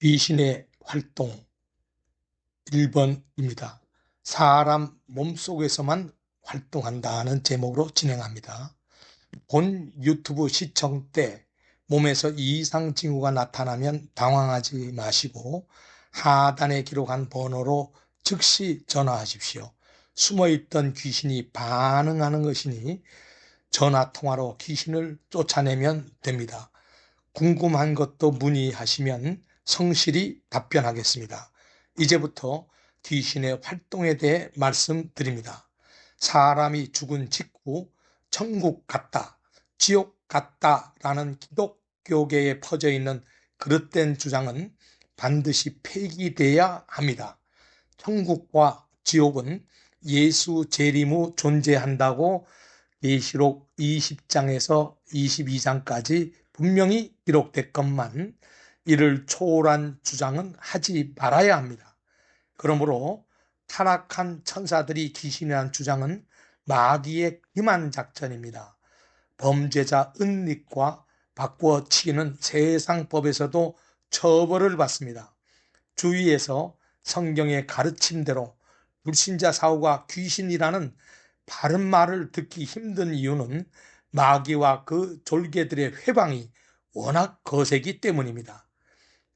귀신의 활동 1번입니다. 사람 몸속에서만 활동한다는 제목으로 진행합니다. 본 유튜브 시청 때 몸에서 이상 징후가 나타나면 당황하지 마시고 하단에 기록한 번호로 즉시 전화하십시오. 숨어있던 귀신이 반응하는 것이니 전화통화로 귀신을 쫓아내면 됩니다. 궁금한 것도 문의하시면 성실히 답변하겠습니다. 이제부터 귀신의 활동에 대해 말씀드립니다. 사람이 죽은 직후 천국 갔다, 지옥 갔다라는 기독교계에 퍼져 있는 그릇된 주장은 반드시 폐기돼야 합니다. 천국과 지옥은 예수 재림 후 존재한다고 예시록 20장에서 22장까지 분명히 기록됐건만 이를 초월한 주장은 하지 말아야 합니다. 그러므로 타락한 천사들이 귀신이라는 주장은 마귀의 기만 작전입니다. 범죄자 은닉과 바꾸어치기는 세상 법에서도 처벌을 받습니다. 주위에서 성경의 가르침대로 불신자 사후가 귀신이라는 바른 말을 듣기 힘든 이유는 마귀와 그 졸개들의 회방이 워낙 거세기 때문입니다.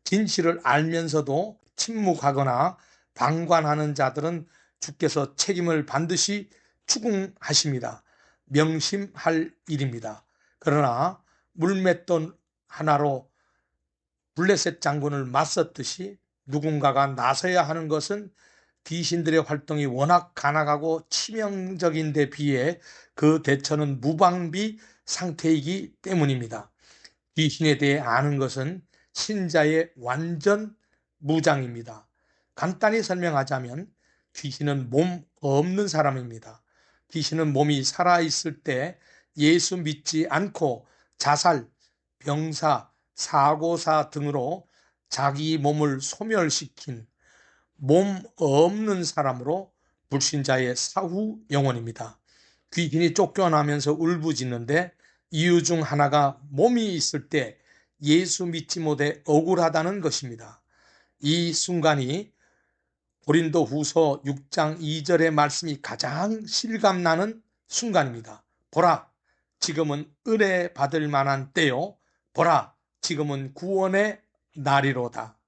진실을 알면서도 침묵하거나 방관하는 자들은 주께서 책임을 반드시 추궁하십니다. 명심할 일입니다. 그러나 물맷돈 하나로 블레셋 장군을 맞섰듯이 누군가가 나서야 하는 것은 귀신들의 활동이 워낙 가난하고 치명적인 데 비해 그 대처는 무방비 상태이기 때문입니다. 귀신에 대해 아는 것은 신자의 완전 무장입니다. 간단히 설명하자면 귀신은 몸 없는 사람입니다. 귀신은 몸이 살아있을 때 예수 믿지 않고 자살, 병사, 사고사 등으로 자기 몸을 소멸시킨 몸 없는 사람으로 불신자의 사후 영혼입니다. 귀신이 쫓겨나면서 울부짖는데 이유 중 하나가 몸이 있을 때 예수 믿지 못해 억울하다는 것입니다. 이 순간이 고린도 후서 6장 2절의 말씀이 가장 실감나는 순간입니다. 보라, 지금은 은혜 받을 만한 때요. 보라, 지금은 구원의 날이로다.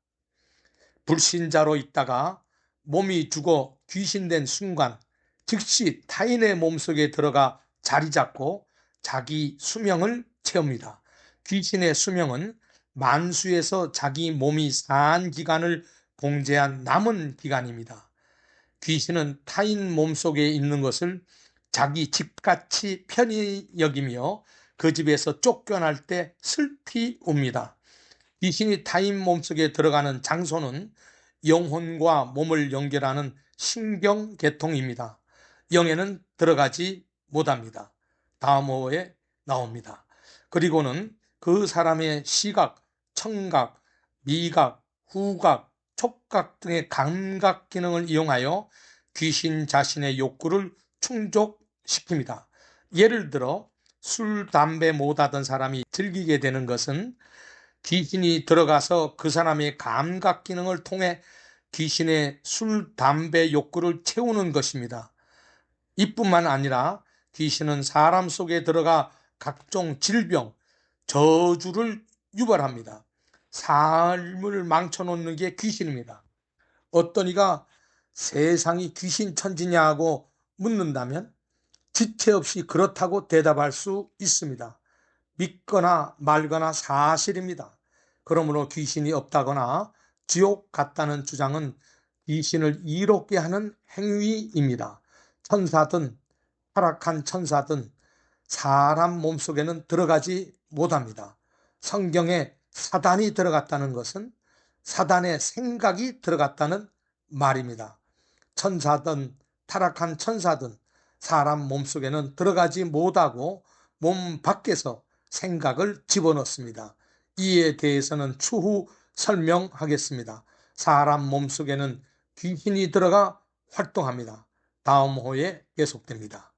불신자로 있다가 몸이 죽어 귀신된 순간 즉시 타인의 몸속에 들어가 자리 잡고 자기 수명을 채웁니다. 귀신의 수명은 만수에서 자기 몸이 산 기간을 봉제한 남은 기간입니다. 귀신은 타인 몸속에 있는 것을 자기 집같이 편히 여기며 그 집에서 쫓겨날 때 슬피 옵니다. 귀신이 타인 몸속에 들어가는 장소는 영혼과 몸을 연결하는 신경계통입니다. 영에는 들어가지 못합니다. 다음 호에 나옵니다. 그리고는 그 사람의 시각, 청각, 미각, 후각, 촉각 등의 감각 기능을 이용하여 귀신 자신의 욕구를 충족시킵니다. 예를 들어 술, 담배 못하던 사람이 즐기게 되는 것은 귀신이 들어가서 그 사람의 감각 기능을 통해 귀신의 술, 담배 욕구를 채우는 것입니다. 이뿐만 아니라 귀신은 사람 속에 들어가 각종 질병, 저주를 유발합니다. 삶을 망쳐놓는 게 귀신입니다. 어떤 이가 세상이 귀신 천지냐고 묻는다면 지체 없이 그렇다고 대답할 수 있습니다. 믿거나 말거나 사실입니다. 그러므로 귀신이 없다거나 지옥 같다는 주장은 귀신을 이롭게 하는 행위입니다. 천사든 타락한 천사든 사람 몸속에는 들어가지 못합니다. 성경에 사단이 들어갔다는 것은 사단의 생각이 들어갔다는 말입니다. 천사든 타락한 천사든 사람 몸속에는 들어가지 못하고 몸 밖에서 생각을 집어넣습니다. 이에 대해서는 추후 설명하겠습니다. 사람 몸속에는 귀신이 들어가 활동합니다. 다음 호에 계속됩니다.